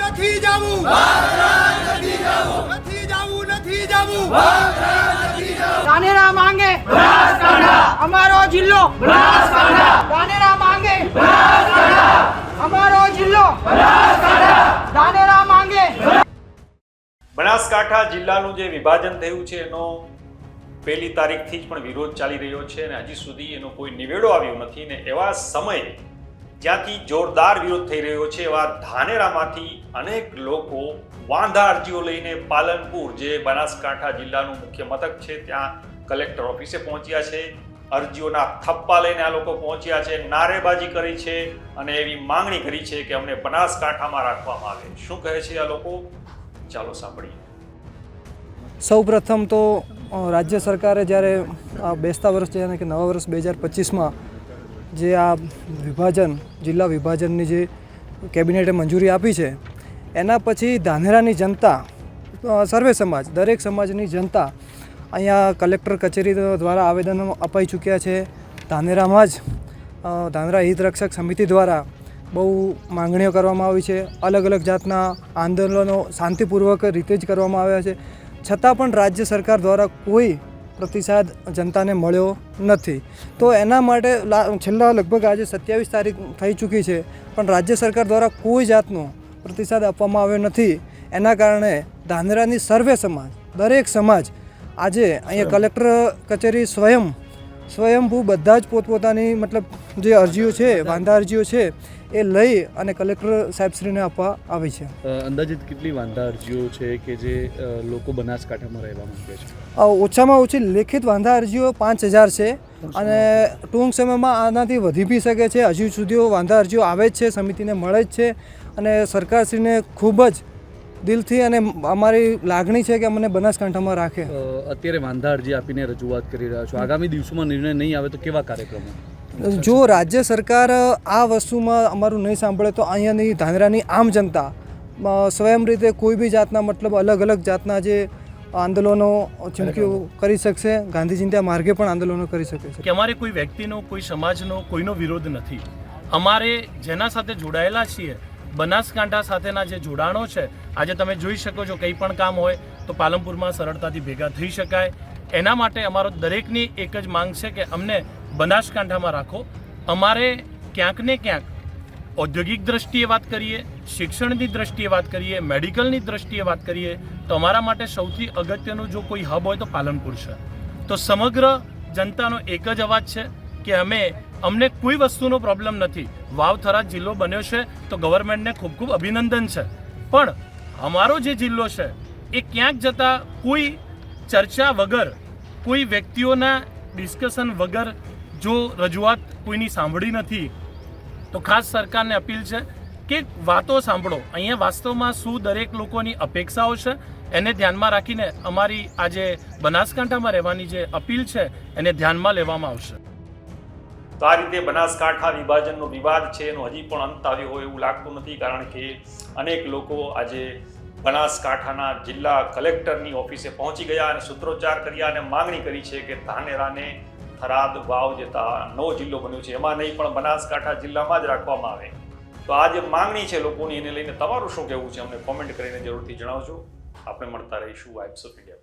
નથી જવું નથી જવું નથી જવું ધાનેરા માંગે અમારો જિલ્લો ધાનેરા માંગે. બનાસકાંઠા જિલ્લાનું જે વિભાજન થયું છે, એનો પહેલી તારીખથી જ પણ વિરોધ ચાલી રહ્યો છે અને હજી સુધી એનો કોઈ નિવેડો આવ્યો નથી ને એવા સમયે જ્યાંથી જોરદાર વિરોધ થઈ રહ્યો છે, એવા ધાનેરામાંથી અનેક લોકો વાંધા અરજીઓ લઈને પાલનપુર, જે બનાસકાંઠા જિલ્લાનું મુખ્ય મથક છે, ત્યાં કલેક્ટર ઓફિસે પહોંચ્યા છે, અરજીઓના થપ્પા લઈને આ લોકો પહોંચ્યા છે, નારેબાજી કરી છે અને એવી માંગણી કરી છે કે અમને બનાસકાંઠામાં રાખવામાં આવે. શું કહે છે આ લોકો? ચાલો સાંભળીએ. સૌ પ્રથમ તો રાજ્ય સરકારે જ્યારે આ બેસતા વર્ષ છે કે નવા વર્ષ બે હજાર પચીસમાં જે આ વિભાજન, જિલ્લા વિભાજનની જે કેબિનેટે મંજૂરી આપી છે, એના પછી ધાનેરાની જનતા સર્વે સમાજ, દરેક સમાજની જનતા અહીંયા કલેક્ટર કચેરી દ્વારા આવેદનો અપાઈ ચૂક્યા છે. ધાનેરામાં જ ધાનેરા હિતરક્ષક સમિતિ દ્વારા બહુ માંગણીઓ કરવામાં આવી છે. અલગ અલગ જાતના આંદોલનો શાંતિપૂર્વક રીતે જ કરવામાં આવ્યા છે. છતાં પણ રાજ્ય સરકાર દ્વારા કોઈ પ્રતિસાદ જનતાને મળ્યો નથી. તો એના માટે લા- છેલ્લા લગભગ આજે સત્યાવીસ તારીખ થઈ ચૂકી છે પણ રાજ્ય સરકાર દ્વારા કોઈ જાતનો પ્રતિસાદ આપવામાં આવ્યો નથી. એના કારણે ધાનેરાની સર્વે સમાજ દરેક સમાજ આજે અહીંયા કલેક્ટર કચેરી સ્વયં સ્વયંભૂ બધા જ પોતપોતાની મતલબ જે અરજીઓ છે વાંધા અરજીઓ છે એ લઈ અને કલેક્ટર સાહેબશ્રીને આપવા આવે છે. અંદાજિત કેટલી વાંધા અરજીઓ છે કે જે લોકો બનાસકાંઠામાં રહેવા માંગે છે? ઓછામાં ઓછી લેખિત વાંધા અરજીઓ પાંચ હજાર છે અને ટૂંક સમયમાં આનાથી વધી બી શકે છે. હજુ સુધી વાંધા અરજીઓ આવે જ છે સમિતિને મળે જ છે અને સરકારશ્રીને ખૂબ જ દિલથી અને અમારી લાગણી છે કે અમને બનાસકાંઠામાં રાખે. અત્યારે વાંધા અરજી આપીને રજૂઆત કરી રહ્યા છો. આગામી દિવસોમાં નિર્ણય નહીં આવે તો કેવા કાર્યક્રમો? જો રાજ્ય સરકાર આ વસ્તુમાં અમારું નહીં સાંભળે તો અહીંયાની ધાનેરાની આમ જનતા સ્વયં રીતે કોઈ બી જાતના મતલબ અલગ અલગ જાતના જે આંદોલનો ચીમકીઓ કરી શકશે ગાંધીજીના માર્ગે પણ આંદોલનો કરી શકે છે. કે અમારે કોઈ વ્યક્તિનો કોઈ સમાજનો કોઈનો વિરોધ નથી. અમારે જેના સાથે જોડાયેલા છીએ બનાસકાંઠા સાથેના જે જોડાણો છે આજે તમે જોઈ શકો છો કંઈ પણ કામ હોય તો પાલનપુરમાં સરળતાથી ભેગા થઈ શકાય. એના માટે અમારો દરેકની એક જ માંગ છે કે અમને બનાસકાંઠામાં રાખો. અમારે ક્યાંક ને ક્યાંક ઔદ્યોગિક દ્રષ્ટિએ વાત કરીએ, શિક્ષણની દ્રષ્ટિએ વાત કરીએ, મેડિકલની દ્રષ્ટિએ વાત કરીએ, તો અમારા માટે સૌથી અગત્યનું જો કોઈ હબ હોય તો પાલનપુર છે. તો સમગ્ર જનતાનો એક જ અવાજ છે કે અમે, અમને કોઈ વસ્તુનો પ્રોબ્લેમ નથી. વાવ થરાદ જિલ્લો બન્યો છે તો ગવર્મેન્ટને ખૂબ ખૂબ અભિનંદન છે. પણ અમારો જે જિલ્લો છે, એ ક્યાંક જતાં કોઈ ચર્ચા વગર, કોઈ વ્યક્તિઓના ડિસ્કશન વગર જો રજૂઆત કોઈની સાંભળી નથી, તો ખાસ સરકારને અપીલ છે કે વાતો સાંભળો. અહીંયા વાસ્તવમાં શું દરેક લોકોની અપેક્ષાઓ છે, એને ધ્યાનમાં રાખીને અમારી આજે બનાસકાંઠામાં રહેવાની જે અપીલ છે, એને ધ્યાનમાં લેવામાં આવશે. તો આ રીતે બનાસકાંઠા વિભાજનનો વિવાદ છે, એનો હજી પણ અંત આવ્યો હોય એવું લાગતું નથી, કારણ કે અનેક લોકો આજે બનાસકાંઠાના જિલ્લા કલેક્ટરની ઓફિસે પહોંચી ગયા અને સૂત્રોચ્ચાર કર્યા અને માંગણી કરી છે કે ધાનેરાને થરાદ, વાવ જે તા- નવો જિલ્લો બન્યો છે. એમાં નહીં પણ બનાસકાંઠા જિલ્લામાં જ રાખવામાં આવે. તો આ જે માંગણી છે લોકોની, એને લઈને તમારું શું કહેવું છે? અમને કોમેન્ટ કરીને જરૂરથી જણાવજો. આપણે મળતા રહીશું વાઇબ્સ ઓફ ઇન્ડિયા